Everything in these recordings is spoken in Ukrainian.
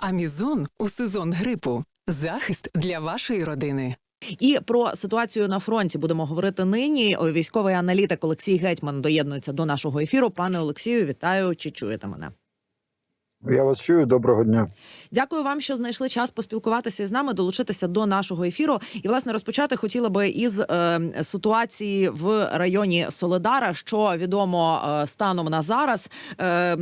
Амізон у сезон грипу. Захист для вашої родини. І про ситуацію на фронті будемо говорити нині. Військовий аналітик Олексій Гетьман доєднується до нашого ефіру. Пане Олексію, вітаю. Чи чуєте мене? Я вас чую. Доброго дня. Дякую вам, що знайшли час поспілкуватися з нами, долучитися до нашого ефіру. І власне розпочати хотіла би із е, ситуації в районі Соледара. Що відомо е, станом на зараз е,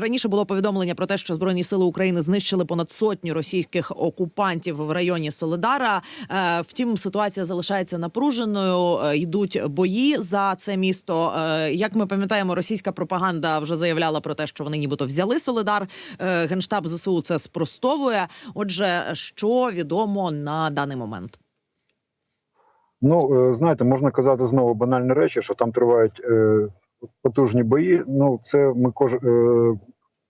раніше було повідомлення про те, що збройні сили України знищили понад сотню російських окупантів в районі Соледара. Е, втім, ситуація залишається напруженою. Е, йдуть бої за це місто. Е, як ми пам'ятаємо, російська пропаганда вже заявляла про те, що вони нібито взяли Соледар. Е, Генштаб ЗСУ це спростовує. Отже, що відомо на даний момент? Ну е, знаєте, можна казати знову банальні речі, що там тривають е, потужні бої. Ну, це ми кож, е,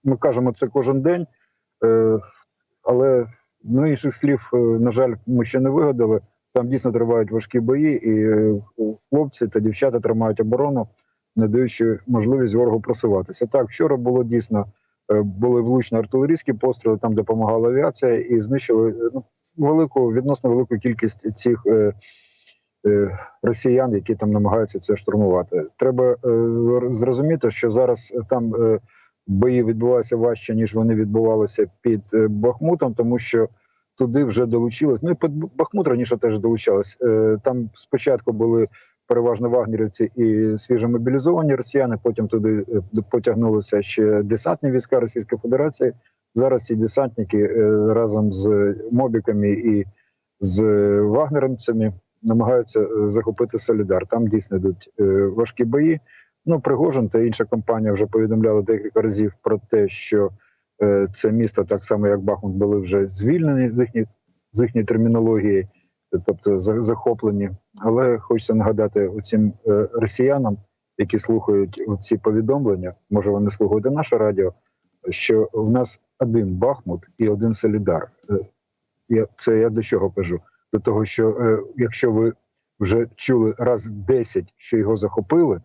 ми кажемо це кожен день, е, але ну, інших слів, е, на жаль, ми ще не вигадали. Там дійсно тривають важкі бої, і хлопці та дівчата тримають оборону, не даючи можливість ворогу просуватися. Так, вчора було дійсно були влучні артилерійські постріли, там допомагала авіація, і знищили е, ну, велику відносно велику кількість цих. Е, е, Росіян, які там намагаються це штурмувати, треба е, зрозуміти, що зараз там е, бої відбуваються важче ніж вони відбувалися під е, Бахмутом, тому що туди вже долучилось. Ну і під Бахмут раніше теж долучалось. Е, Там спочатку були переважно вагнерівці і свіжомобілізовані росіяни. Потім туди е, потягнулися ще десантні війська Російської Федерації. Зараз ці десантники е, разом з мобіками і з вагнеровцями намагаються е, захопити Солідар. Там дійсно йдуть е, важкі бої. Ну, Пригожин та інша компанія вже повідомляли декілька разів про те, що е, це місто, так само як Бахмут, були вже звільнені з їхні, з їхньої термінології, тобто за- захоплені. Але хочеться нагадати оцім е, росіянам, які слухають ці повідомлення, може вони слухають і наше радіо, що в нас один Бахмут і один Солідар. Е, Я, це я до чого кажу? До того, що е, якщо ви вже чули раз 10, що його захопили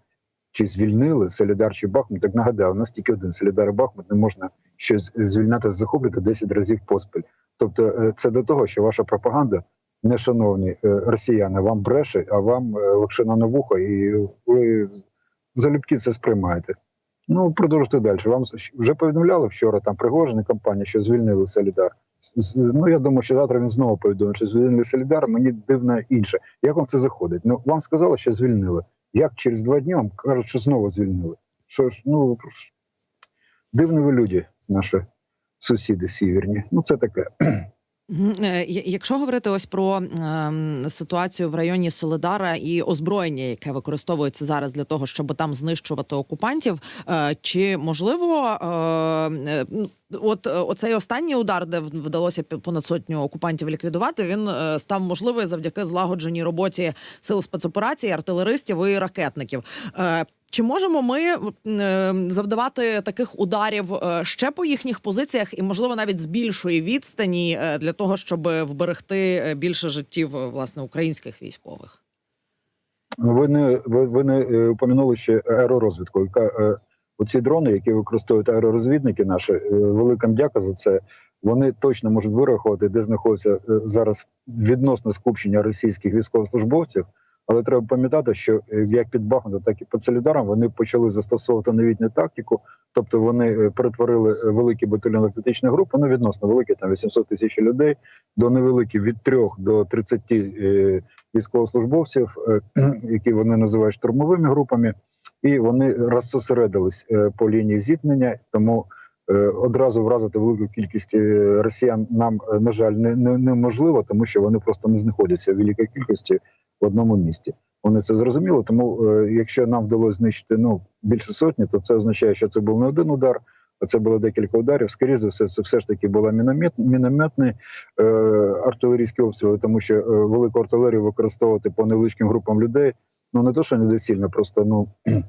чи звільнили Солідар чи Бахмут, так нагадаю, у нас тільки один Солідар і Бахмут не можна щось звільняти захоплювати 10 разів поспіль. Тобто, це до того, що ваша пропаганда, не шановні е, росіяни, вам бреше, а вам е, на вухо, і ви залюбки це сприймаєте. Ну, продовжуйте далі. Вам вже повідомляли вчора там Пригожин компанія, що звільнили Солідар. Ну я думаю, що завтра він знову повідомить, що звільнили Солідар. Мені дивно інше. Як вам це заходить? Ну вам сказали, що звільнили. Як через два дні вам кажуть, що знову звільнили? Що ж, ну дивні ви люди, наші сусіди сіверні. Ну це таке. Е, Якщо говорити ось про ем, ситуацію в районі Соледара і озброєння, яке використовується зараз для того, щоб там знищувати окупантів, е, чи можливо е, ну, от оцей останній удар, де вдалося понад сотню окупантів ліквідувати, він став можливий завдяки злагодженій роботі сил спецоперацій, артилеристів і ракетників. Чи можемо ми е, завдавати таких ударів е, ще по їхніх позиціях, і можливо навіть з більшої відстані е, для того, щоб вберегти більше життів власне українських військових? Ну, Ви не ви, ви не упомянули ще аеророзвідку, яка оці дрони, які використовують аеророзвідники, наші велика дяка за це. Вони точно можуть вирахувати, де знаходиться зараз відносне скупчення російських військовослужбовців. Але треба пам'ятати, що е, як під Бахмутом, так і під Солідаром вони почали застосовувати новітню тактику. Тобто вони е, перетворили е, великі батальйони тактичних груп, ну відносно великі, там 800 тисяч людей, до невеликих від 3 до 30 е, військовослужбовців, які вони називають штурмовими групами, і вони розсосередились по лінії зіткнення. Тому одразу вразити велику кількість росіян нам, на жаль, не, не, неможливо, тому що вони просто не знаходяться в великій кількості в одному місті. Вони це зрозуміли. Тому, е, якщо нам вдалося знищити ну більше сотні, то це означає, що це був не один удар. А це було декілька ударів. Скоріше за все, це все ж таки була міномет, мінометні е, артилерійські обстріли, тому що е, велику артилерію використовувати по невеличким групам людей. Ну не то, що недоцільно, просто ну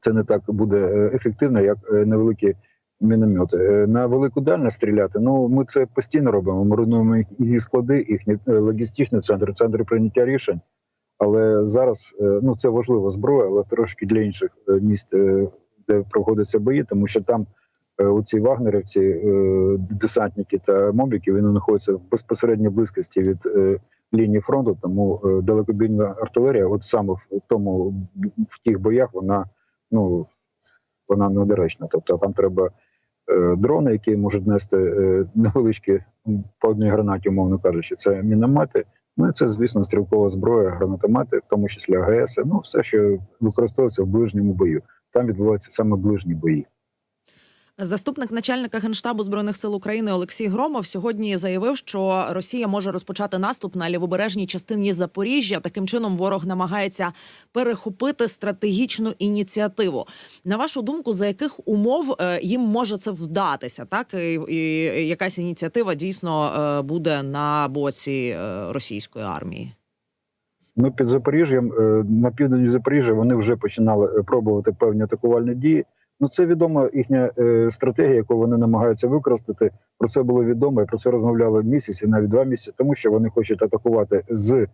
це не так буде е, ефективно, як е, невеликі міномети. Е, На велику дальність стріляти. Ну ми це постійно робимо. Ми руйнуємо їх- їхні склади, їхні е, логістичні центри, центри прийняття рішень. Але зараз е, ну це важлива зброя, але трошки для інших міст, де проводяться бої, тому що там е, оці вагнерівці, десантники та мобіки, вони знаходяться в безпосередній близькості від лінії фронту, тому далекобійна артилерія, от саме в тому в тих боях, вона ну вона недоречна. Тобто там треба е, дрони, які можуть нести е, невеличкі по одній гранаті, умовно кажучи, це міномети. Ну і це, звісно, стрілкова зброя, гранатомети, в тому числі АГС, ну все, що використовується в ближньому бою. Там відбуваються саме ближні бої. Заступник начальника генштабу збройних сил України Олексій Громов сьогодні заявив, що Росія може розпочати наступ на лівобережній частині Запоріжжя. Таким чином ворог намагається перехопити стратегічну ініціативу. На вашу думку, за яких умов е, їм може це вдатися? Так і, якась ініціатива дійсно е, буде на боці е, російської армії? Ну, під Запоріжжям, на південні Запоріжжя вони вже починали пробувати певні атакувальні дії. Ну, це відома їхня е, стратегія, яку вони намагаються використати. Про це було відомо, і про це розмовляли місяці, навіть два місяці, тому що вони хочуть атакувати з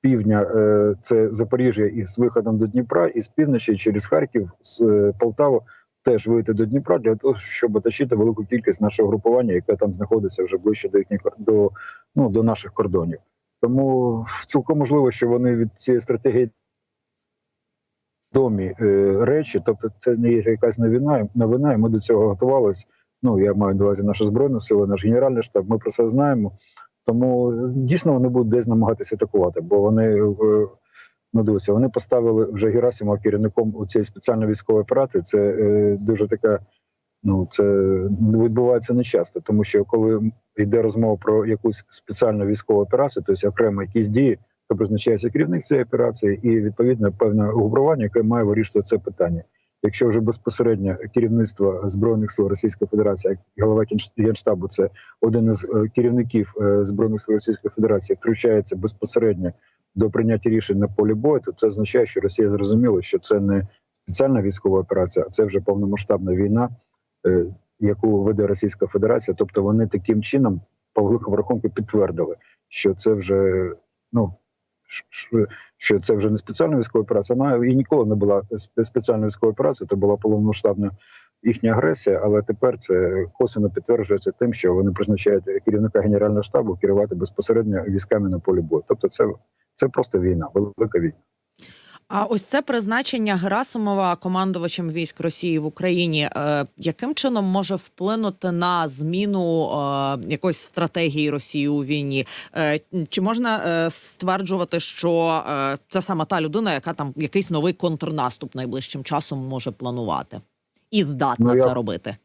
півдня, е, це Запоріжжя, і з виходом до Дніпра, і з півночі через Харків, з е, Полтаву теж вийти до Дніпра для того, щоб оточити велику кількість нашого групування, яке там знаходиться вже ближче до їхніх до, ну, до наших кордонів. Тому цілком можливо, що вони від цієї стратегії домі е, речі, тобто це не є якась новина, новина, і ми до цього готувалися. Ну я маю на увазі наша збройна сила, наш генеральний штаб. Ми про це знаємо. Тому е, дійсно вони будуть десь намагатися атакувати, бо вони е, ну дивіться, вони поставили вже Герасимова керівником у цієї спеціальної військової операції. Це е, дуже така. Ну, це відбувається не часто, тому що коли йде розмова про якусь спеціальну військову операцію, тобто окремо якісь дії, то призначається керівник цієї операції, і відповідно певне угрупування, яке має вирішувати це питання. Якщо вже безпосередньо керівництво збройних сил Російської Федерації, голова Генш- генштабу, це один із е, керівників е, збройних сил Російської Федерації, втручається безпосередньо до прийняття рішень на полі бою, то це означає, що Росія зрозуміла, що це не спеціальна військова операція, а це вже повномасштабна війна, е, яку веде Російська Федерація. Тобто вони таким чином, по великому рахунку, підтвердили, що це вже ну. Що це вже не спеціальна військова операція, вона і ніколи не була спеціальна військовою операцією, це була повномасштабна їхня агресія, але тепер це косвенно підтверджується тим, що вони призначають керівника генерального штабу керувати безпосередньо військами на полі бою. Тобто, це, це просто війна, велика війна. А ось це призначення Герасимова командувачем військ Росії в Україні. Е, яким чином може вплинути на зміну е, якоїсь стратегії Росії у війні? Е, чи можна е, стверджувати, що е, це саме та людина, яка там якийсь новий контрнаступ найближчим часом може планувати і здатна Ну, я- це робити?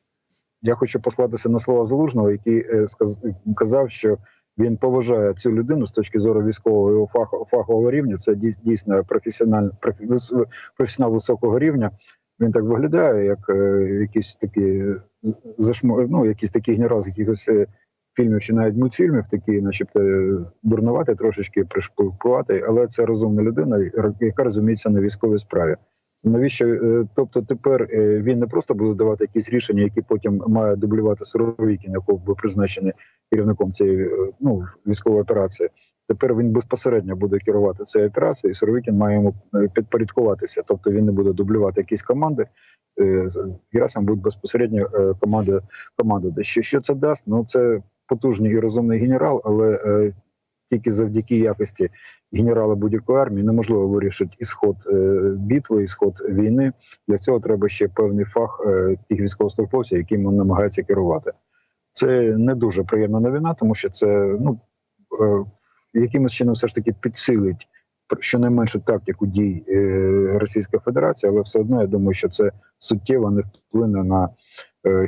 Я хочу послатися на слова Залужного, який казав, що він поважає цю людину з точки зору військового фахового рівня. Це дійс- дійсно професіональ, профі- професіонал високого рівня. Він так виглядає, як е, якийсь такий зашмо, ну, якийсь такий генерал з якихось е, фільмів чи навіть мультфільмів, такі, начебто, е, дурнувати, трошечки пришпилкувати, але це розумна людина, яка розуміється на військовій справі. Навіщо е, тобто тепер е, він не просто буде давати якісь рішення, які потім має дублювати Суровікін, якого був призначений керівником цієї е, ну, військової операції. Тепер він безпосередньо буде керувати цією операцією, і Суровікін має йому підпорядкуватися. Тобто він не буде дублювати якісь команди. Герасим буде безпосередньо е, команда. Що, що це дасть? Ну це потужний і розумний генерал, але тільки завдяки якості генерала будь-якої армії неможливо вирішити ісход е, битви, ісход війни. Для цього треба ще певний фах е, тих військовослужбовців, яким він намагається керувати. Це не дуже приємна новина, тому що це ну е, якимось чином все ж таки підсилить щонайменше тактику дій Російської Федерації, але все одно я думаю, що це суттєво не вплине на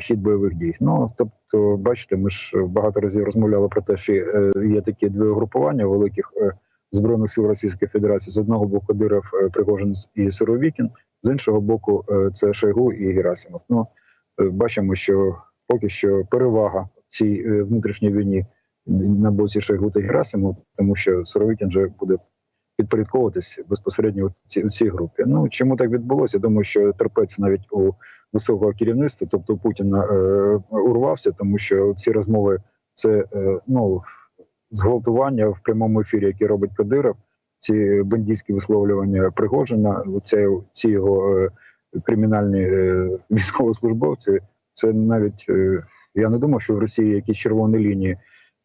хід бойових дій. Ну тобто, бачите, ми ж багато разів розмовляли про те, що е, є такі дві угрупування великих е, збройних сил Російської Федерації. З одного боку Кадиров, е, Пригожин і Суровікін, з іншого боку, е, це Шойгу і Герасимов. Ну е, бачимо, що поки що перевага в цій е, внутрішній війні на боці Шойгу та Герасимов, тому що Суровікін вже буде підпорядковуватись безпосередньо цій, у цій групі. Ну чому так відбулося? Я Думаю, що терпець навіть у високого керівництва, тобто Путіна, е, урвався, тому що ці розмови це е, ну зґвалтування в прямому ефірі, яке робить Кадиров, ці бандитські висловлювання Пригожина, оце, ці його е, кримінальні е, військовослужбовці. це навіть е, я не думав, що в Росії якісь червоні лінії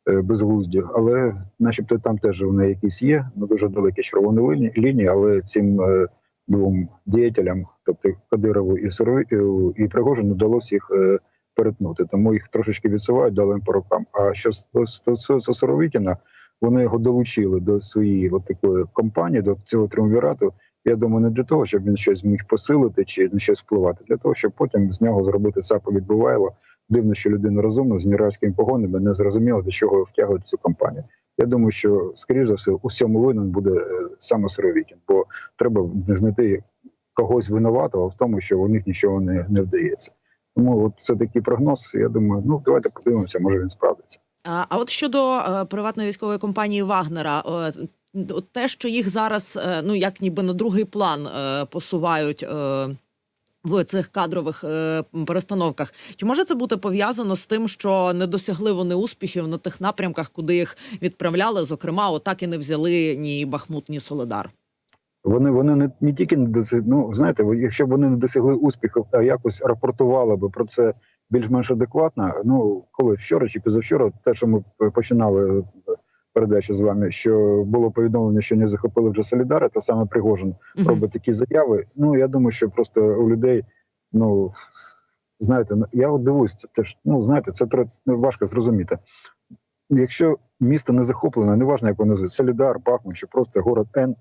безглузді, але начебто там теж вони якісь є. Ну дуже далекі червоні лінії, але цим е, двом діятелям, тобто Кадирову і Сорови, і Пригожину, вдалося їх е, перетнути. Тому їх трошечки відсувають, дали їм по рукам. А що ст- стосується Соровітіна, вони його долучили до своєї от такої компанії, до цього триумвірату. Я думаю, не для того, щоб він щось міг посилити чи на щось впливати, для того, щоб потім з нього зробити сапу відбувайло. Дивно, що людина розумна з генеральськими погонами не зрозуміла, до чого втягують цю компанію. Я думаю, що скоріш за все у всьому винен буде е, саме Суровікін, бо треба знайти когось винуватого в тому, що у них нічого не, не вдається. Тому от це такий прогноз. Я думаю, ну давайте подивимося, може він справдиться. А, а от щодо е, приватної військової компанії Вагнера, е, те, що їх зараз е, ну як ніби на другий план е, посувають. Е, в цих кадрових е, перестановках чи може це бути пов'язано з тим, що не досягли вони успіхів на тих напрямках, куди їх відправляли? Зокрема, отак і не взяли ні Бахмут, ні Соледар. Вони вони не, не тільки не досягли, ну знаєте, якщо б вони не досягли успіху, а якось рапортували би про це більш-менш адекватно. Ну коли вчора чи позавчора, те, що ми починали передачу з вами, що було повідомлення, що не захопили вже Солідари, та саме Пригожин Мгм. робить такі заяви. Ну я думаю, що просто у людей, ну знаєте, ну, я от дивуюсь, це теж ну знаєте, це ну, важко зрозуміти. Якщо місто не захоплене, неважно, як воно звуть, Солідар, Бахмут чи просто город Н,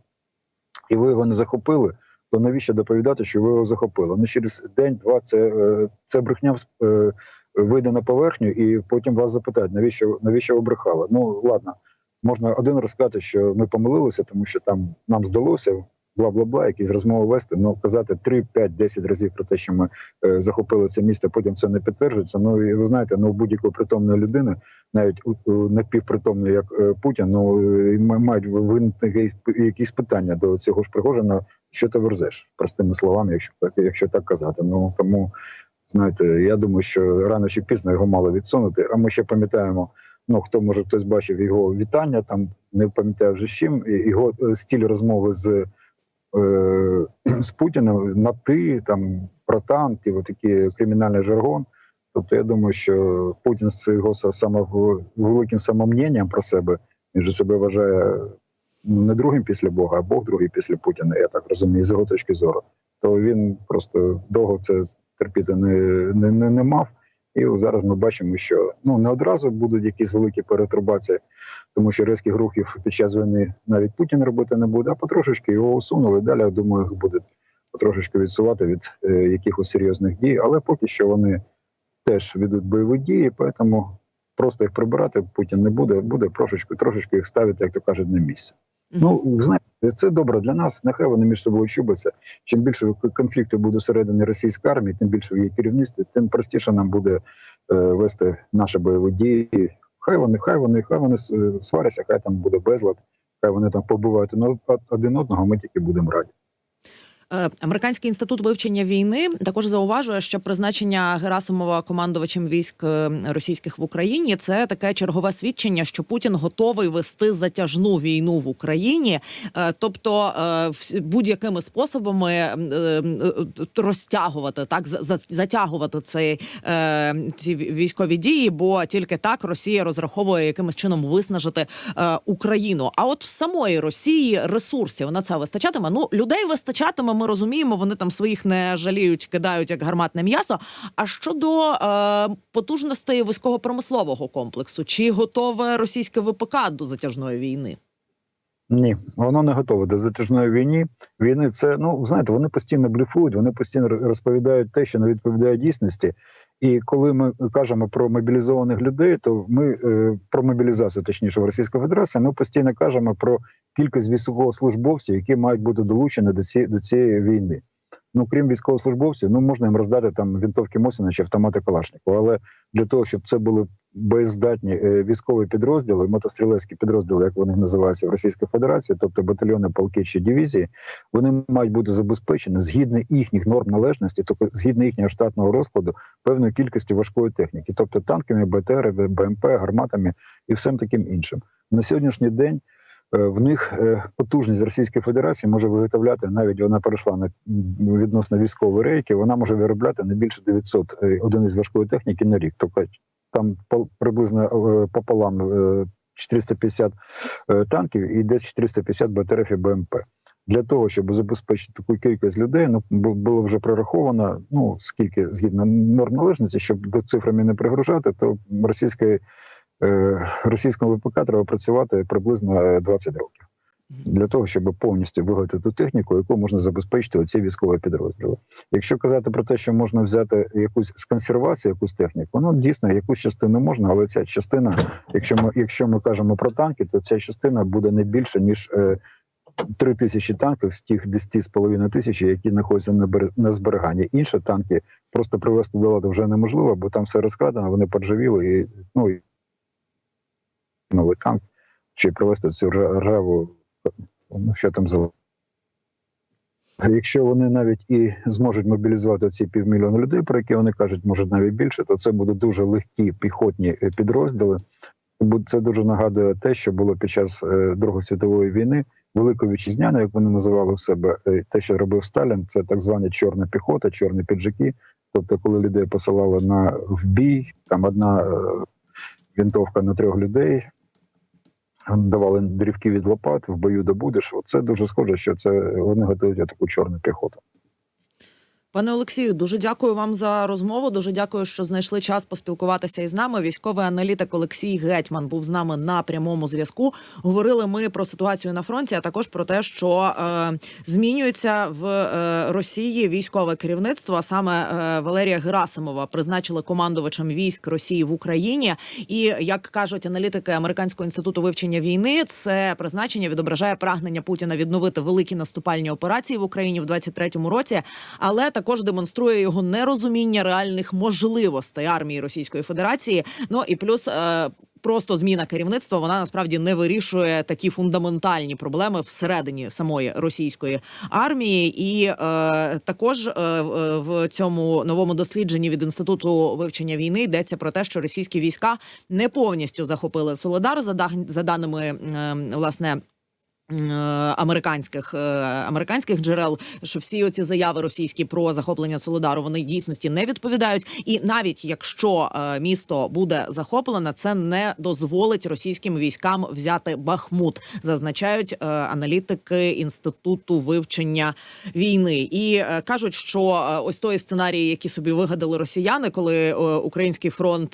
і ви його не захопили, то навіщо доповідати, що ви його захопили? Ну через день-два це, е, це брехня е, вийде на поверхню, і потім вас запитають, навіщо навіщо ви брехали? Ну ладно, можна один раз сказати, що ми помилилися, тому що там нам здалося. Бла бла бла, якісь розмови вести. Ну казати 3, 5, 10 разів про те, що ми е, захопили це місто, потім це не підтверджується. Ну і ви знаєте, ну будь-якої притомної людини, навіть у, у напівпритомної, як е, Путін, ну ма- мають виникнути якісь- питання до цього ж Пригожина, що ти верзеш, простими словами, якщо так, якщо так казати. Ну тому знаєте, я думаю, що рано чи пізно його мали відсунути. А ми ще пам'ятаємо. Ну хто може хтось бачив його вітання, там не пам'ятаю вже з чим, його е, стиль розмови з, е, з Путіним на ти, там братан, ті такий кримінальний жаргон. Тобто, я думаю, що Путін з його великим самомненням про себе він же себе вважає ну, не другим після Бога, а Бог другий після Путіна, я так розумію, з його точки зору. То він просто довго це терпіти не, не, не, не мав. І зараз ми бачимо, що ну не одразу будуть якісь великі перетрубації, тому що різких рухів під час війни навіть Путін робити не буде, а потрошечки його усунули. Далі, я думаю, їх будуть потрошечки відсувати від е, якихось серйозних дій, але поки що вони теж ведуть бойові дії, тому просто їх прибирати Путін не буде, буде трошечки, трошечки їх ставити, як то кажуть, на місце. Ну знаєте, це добре для нас. Нехай вони між собою чубаться. Чим більше конфлікту буде всередині російської армії, тим більше в її керівництві, тим простіше нам буде е, вести наші бойові дії. Хай вони, хай вони, хай вони е, сваряться, хай там буде безлад, хай вони там побувають один одного. Ми тільки будемо раді. Е, Американський інститут вивчення війни також зауважує, що призначення Герасимова командувачем військ е, російських в Україні це таке чергове свідчення, що Путін готовий вести затяжну війну в Україні, Е, тобто будь-якими способами розтягувати так, за- за- затягувати цей ці військові дії, бо тільки так Росія розраховує якимось чином виснажити Україну. А от в самої Росії ресурсів на це вистачатиме. Ну людей вистачатиме. Ми розуміємо, вони там своїх не жаліють, кидають як гарматне м'ясо. А щодо е, потужностей військово-промислового комплексу, чи готове російське ВПК до затяжної війни? Ні, воно не готове до затяжної війни. Війни це ну знаєте, вони постійно блефують, вони постійно розповідають те, що не відповідає дійсності. І коли ми кажемо про мобілізованих людей, то ми е, про мобілізацію, точніше, в Російської Федерації, ми постійно кажемо про кількість військовослужбовців, які мають бути долучені до цієї до цієї війни. Ну, крім військовослужбовців, ну можна їм роздати там вінтовки Мосіна чи автомати Калашникова, але для того, щоб це були боєздатні е, військові підрозділи, мотострілецькі підрозділи, як вони називаються в Російській Федерації, тобто батальйони, полки чи дивізії, вони мають бути забезпечені згідно їхніх норм належності, тобто згідно їхнього штатного розкладу, певною кількістю важкої техніки, тобто танками, БТР, БМП, гарматами і всім таким іншим. На сьогоднішній день в них е, потужність Російської Федерації може виготовляти навіть вона перейшла на відносно військові рейки. Вона може виробляти не більше 900 е, одиниць важкої техніки на рік. Тобто там приблизно е, пополам е, 450 е, танків і десь 450 БТРів і БМП. Для того щоб забезпечити таку кількість людей, ну було вже прораховано. Ну скільки згідно норм належності, щоб до цифрами не пригружати, то російської е, російському ВПК треба працювати приблизно е, 20 років для того, щоб повністю виготовити ту техніку, яку можна забезпечити оці військові підрозділи. Якщо казати про те, що можна взяти якусь з консервації, якусь техніку, ну дійсно якусь частину можна, але ця частина, якщо ми якщо ми кажемо про танки, то ця частина буде не більше ніж. Е, Три тисячі танків з тих 10,5 тисячі, які знаходяться на на зберіганні. Інші танки просто привести до ладу вже неможливо, бо там все розкрадено, вони поржавіли і ну новий танк, чи привести цю раву, ну що там за. Якщо вони навіть і зможуть мобілізувати ці півмільйона людей, про які вони кажуть, може навіть більше, то це будуть дуже легкі піхотні підрозділи. Це дуже нагадує те, що було під час е, Другої світової війни, Великої вітчизняної, як вони називали в себе, е, те, що робив Сталін, це так звані чорна піхота, чорні піджаки. Тобто, коли людей посилали на в бій, там одна е, вінтовка на трьох людей, давали дрівки від лопат, в бою добудеш. Оце дуже схоже, що це вони готують таку чорну піхоту. Пане Олексію, дуже дякую вам за розмову. Дуже дякую, що знайшли час поспілкуватися із нами. Військовий аналітик Олексій Гетьман був з нами на прямому зв'язку. Говорили ми про ситуацію на фронті, а також про те, що е, змінюється в е, Росії військове керівництво. А саме е, Валерія Герасимова призначили командувачем військ Росії в Україні. І як кажуть аналітики Американського інституту вивчення війни, це призначення відображає прагнення Путіна відновити великі наступальні операції в Україні в 23-му році, але також демонструє його нерозуміння реальних можливостей армії Російської Федерації. Ну і плюс. Е- Просто зміна керівництва вона насправді не вирішує такі фундаментальні проблеми всередині самої російської армії, і е, також е, в- цьому новому дослідженні від інституту вивчення війни йдеться про те, що російські війська не повністю захопили Солодар за за даними е, власне. Е, Американських е, американських джерел, що всі оці заяви російські про захоплення Солодару вони дійсності не відповідають. І навіть якщо е, місто буде захоплене, це не дозволить російським військам взяти Бахмут, зазначають аналітики інституту вивчення війни. І кажуть, що ось той сценарій, який собі вигадали росіяни, коли український фронт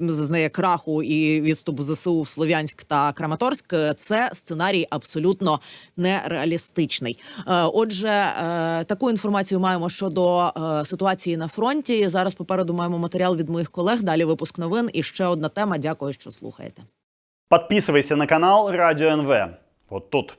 зазнає краху і відступ ЗСУ в Слов'янськ та Краматорськ, це сценарій абсолютно нереалістичний. Е, Отже, е, таку інформацію маємо щодо е, ситуації на фронті. Зараз попереду маємо матеріал від моїх колег. Далі випуск новин. І ще одна тема. Дякую, що слухаєте. Подписывайся на канал Радио НВ. Вот тут.